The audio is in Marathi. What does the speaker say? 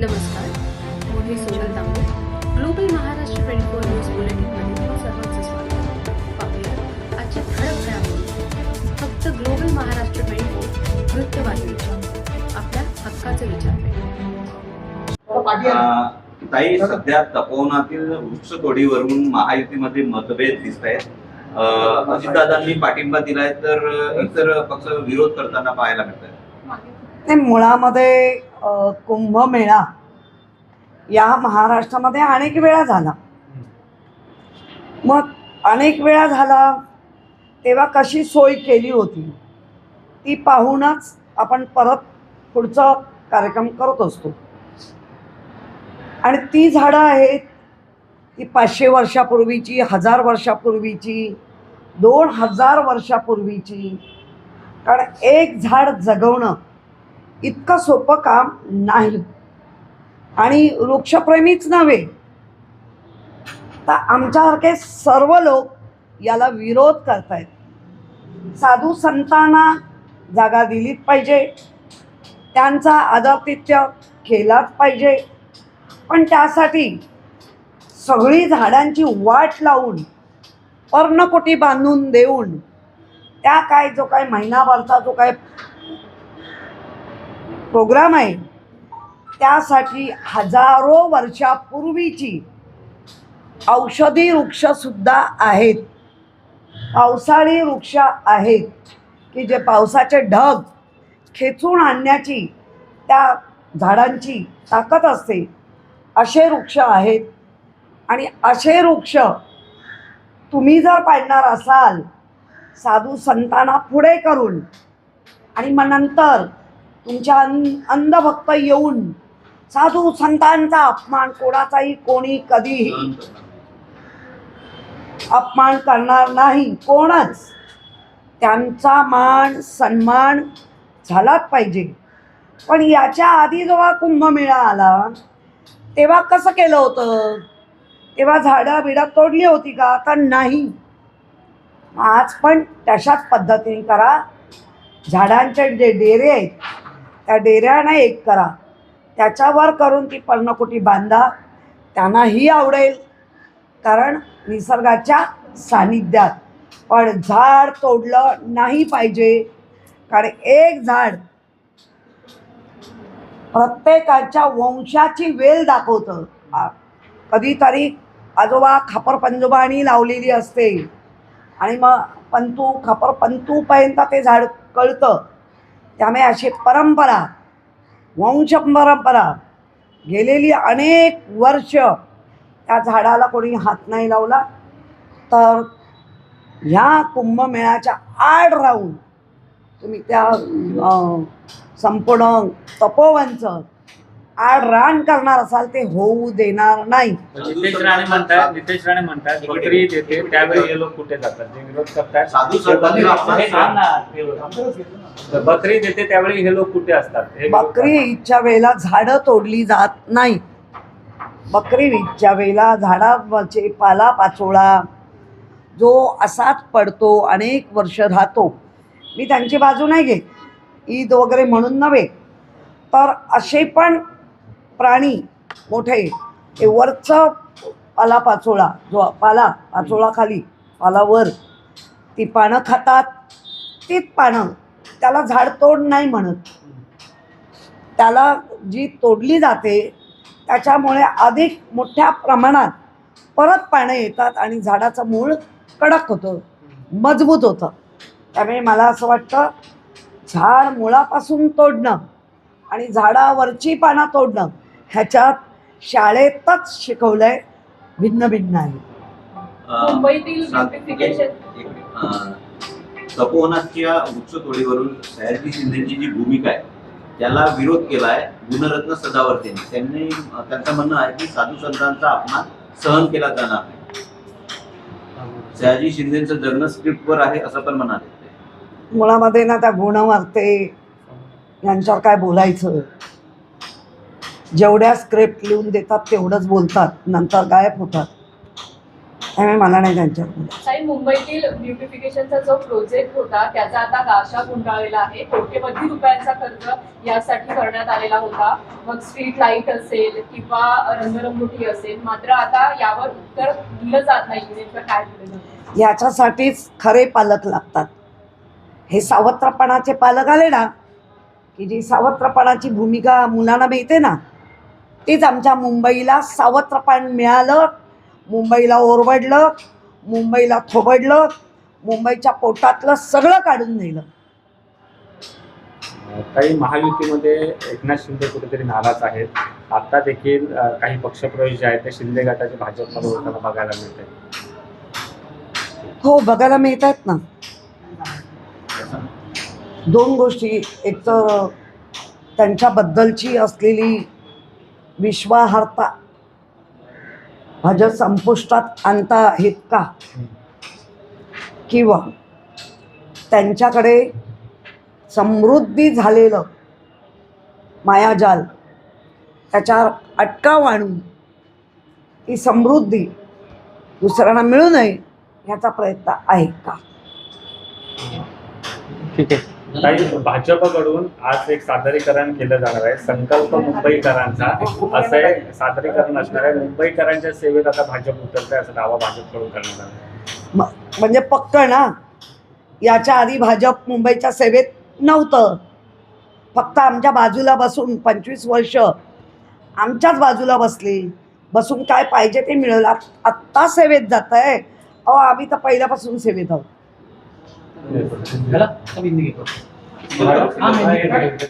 नमस्कार. मी Sonal Tambe. Global Maharashtra twenty four news बुलेटिनमध्ये तुम्हा सर्वांचं स्वागत. पाहूया. आजच्या ठळक घडामोडी. फक्त ग्लोबल महाराष्ट्र ट्वेंटी फोर वृत्तवाहिनीच्या आपल्या हक्काचे विचार ताई सध्या तपोवनातील वृक्षतोडीवरून महायुतीमध्ये मतभेद दिसत आहेत. अजितदादांनी पाठिंबा दिलाय तर इतर पक्ष विरोध करताना पाहायला मिळत आहे ते मुळामध्ये कुंभमेळा या महाराष्ट्रामध्ये अनेक वेळा झाला. मग अनेक वेळा झाला तेव्हा कशी सोय केली होती? ती पाहूनच आपण परत पुढचा कार्यक्रम करत असतो. आणि ती झाडं आहेत ती पाचशे वर्षापूर्वीची हजार वर्षापूर्वीची दोन हजार वर्षापूर्वीची. कारण एक झाड जगवणं इतकं सोपं काम नाही. आणि वृक्षप्रेमीच नव्हे तर आमच्यासारखे सर्व लोक याला विरोध करतायत. साधू संतांना जागा दिलीच पाहिजे. त्यांचा आदरतिथ्य केलाच पाहिजे. पण त्यासाठी सगळी झाडांची वाट लावून पर्णकोटी बांधून देऊन त्या काय जो काय महिनाभरचा जो काय प्रोग्राम आहे. त्यासाठी हजारो वर्षापूर्वीची औषधी वृक्षसुद्धा आहेत. पावसाळी वृक्ष आहेत की जे पावसाचे ढग खेचून आणण्याची त्या झाडांची ताकद असते. असे वृक्ष आहेत. आणि असे वृक्ष तुम्ही जर पाडणार असाल साधू संतांना पुढे करून आणि मग नंतर तुमच्या अन अंधभक्त येऊन साधू संतांचा अपमान कोणाचाही कोणी कधीही अपमान करणार नाही. कोणच? त्यांचा मान सन्मान झालाच पाहिजे. पण याच्या आधी जेव्हा कुंभमेळा आला तेव्हा कसं केलं होतं? तेव्हा झाडं बिडं तोडली होती का? तर नाही. आज पण तशाच पद्धतीने करा. झाडांचे जे डेरे आहेत त्या डेऱ्यानं एक करा. त्याच्यावर करून ती पर्णकुटी बांधा. त्यांनाही आवडेल. कारण निसर्गाच्या सानिध्यात पण झाड तोडलं नाही पाहिजे. कारण एक झाड प्रत्येकाच्या वंशाची वेल दाखवतं. कधीतरी आजोबा खापर पंजोबाणी लावलेली असते. आणि मग पंतू खापर पंतूपर्यंत ते झाड कळतं. त्यामुळे अशी परंपरा वंश परंपरा गेलेली अनेक वर्ष त्या झाडाला कोणी हात नाही लावला. तर ह्या कुंभमेळ्याच्या आड राहून तुम्ही त्या संपूर्ण तपोवनचं आड रान करणार असाल ते होऊ देणार नाही. नितेश राणे म्हणतात नितेश राणे म्हणतात बकरी देते त्यावेळी हे लोक कुठे जातात? जे विरोध करतात साधू संतांनी बकरी- आपला हे थांब ना, ते- तर बकरी देते त्यावेळी हे लोक कुठे असतात? हे बकरी. ईदच्या वेळेला झाडं तोडली जात नाही. बकरी ईदच्या वेळेला झाडावरचे पाला पाचोळा जो असाच पडतो अनेक वर्ष राहतो. मी त्यांची बाजू नाही घेत. ईद वगैरे म्हणून नव्हे. तर असे पण प्राणी मोठे हे वरचं पाला पाचोळा जो पाला पाचोळा खाली पालावर ती पानं खातात. तीच पानं त्याला झाडतोड नाही म्हणत. त्याला जी तोडली जाते त्याच्यामुळे अधिक मोठ्या प्रमाणात परत पानं येतात आणि झाडाचं मूळ कडक होतं मजबूत होतं. त्यामुळे मला असं वाटतं झाड मुळापासून तोडणं आणि झाडावरची पानं तोडणं ह्याच्यात शाळेतच शिकवलं आहे भिन्न भिन्न आहे. मुंबईतील तपोवनाच्या वृक्षतोडीवरून सयाजी शिंदेची जी भूमिका आहे त्याला विरोध केलाय गुणरत्न सदावर्तेने. त्यांनी त्यांचं म्हणणं आहे की साधू संतांचा अपमान सहन केला जाणार नाही. सयाजी शिंदेचं जगणं स्क्रिप्टवर आहे असं पण म्हणाले. मुळामध्ये ना त्या गुणवर्ते यांच्यावर काय बोलायचं? जेवढ्या स्क्रिप्ट लिहून देतात तेवढंच बोलतात. नंतर गायब होतात. त्यामुळे मला नाही बोलायचं. साई मुंबईतील ब्युटिफिकेशनचा जो प्रोजेक्ट होता त्याचा आता गाशा गुंडाळलेला आहे. कोट्यवधी रुपयांचा खर्च यासाठी करण्यात आलेला होता. मग स्ट्रीट लाइट असेल किंवा रंगरंगोटी असेल मात्र आता यावर उत्तर दिलं जात नाही. नेमकं काय दिलं जातं? याच्यासाठीच खरे पालक लागतात. हे सावत्रपणाचे पालक आले ना की जी सावत्रपणाची भूमिका मुलांना मिळते ना तीच आमच्या मुंबईला सावत्रपण मिळालं. मुंबईला ओरबडलं मुंबईला थोबडलं मुंबईच्या पोटातलं सगळं काढून नेलं. काही महायुतीमध्ये एकनाथ शिंदे कुठेतरी नाराज आहेत. आता देखील काही पक्षप्रवेश जे आहेत ते शिंदे गटाचे भाजपमध्ये होताना बघायला मिळते हो बघायला मिळत आहेत ना. दोन गोष्टी. एक तर त्यांच्याबद्दलची असलेली विश्वाहार्ता भाजप संपुष्टात आणता आहेत का? किंवा त्यांच्याकडे समृद्धी झालेलं मायाजाल त्याच्यावर अटकाव आणून ती समृद्धी दुसऱ्यांना मिळू नये ह्याचा प्रयत्न आहे का? ठीक आहे. काही भाजपकडून आज एक सादरीकरण केलं जाणार आहे. संकल्प मुंबईकरांचा. असं एक सादरीकरण असणार आहे. मुंबईकरांच्या सेवेत आता भाजप उतरते असा दावा भाजपकडून करण्यात आला. म्हणजे पक्क ना? याच्या आधी भाजप मुंबईच्या सेवेत नव्हतं. फक्त आमच्या बाजूला बसून पंचवीस वर्ष आमच्याच बाजूला बसली. बसून काय पाहिजे ते मिळवलं. आत्ता सेवेत जात आहे अहो आम्ही तर पहिल्यापासून सेवेत आहोत. झाला? का बिंदी घेतो? हा, बिंदी घेतो.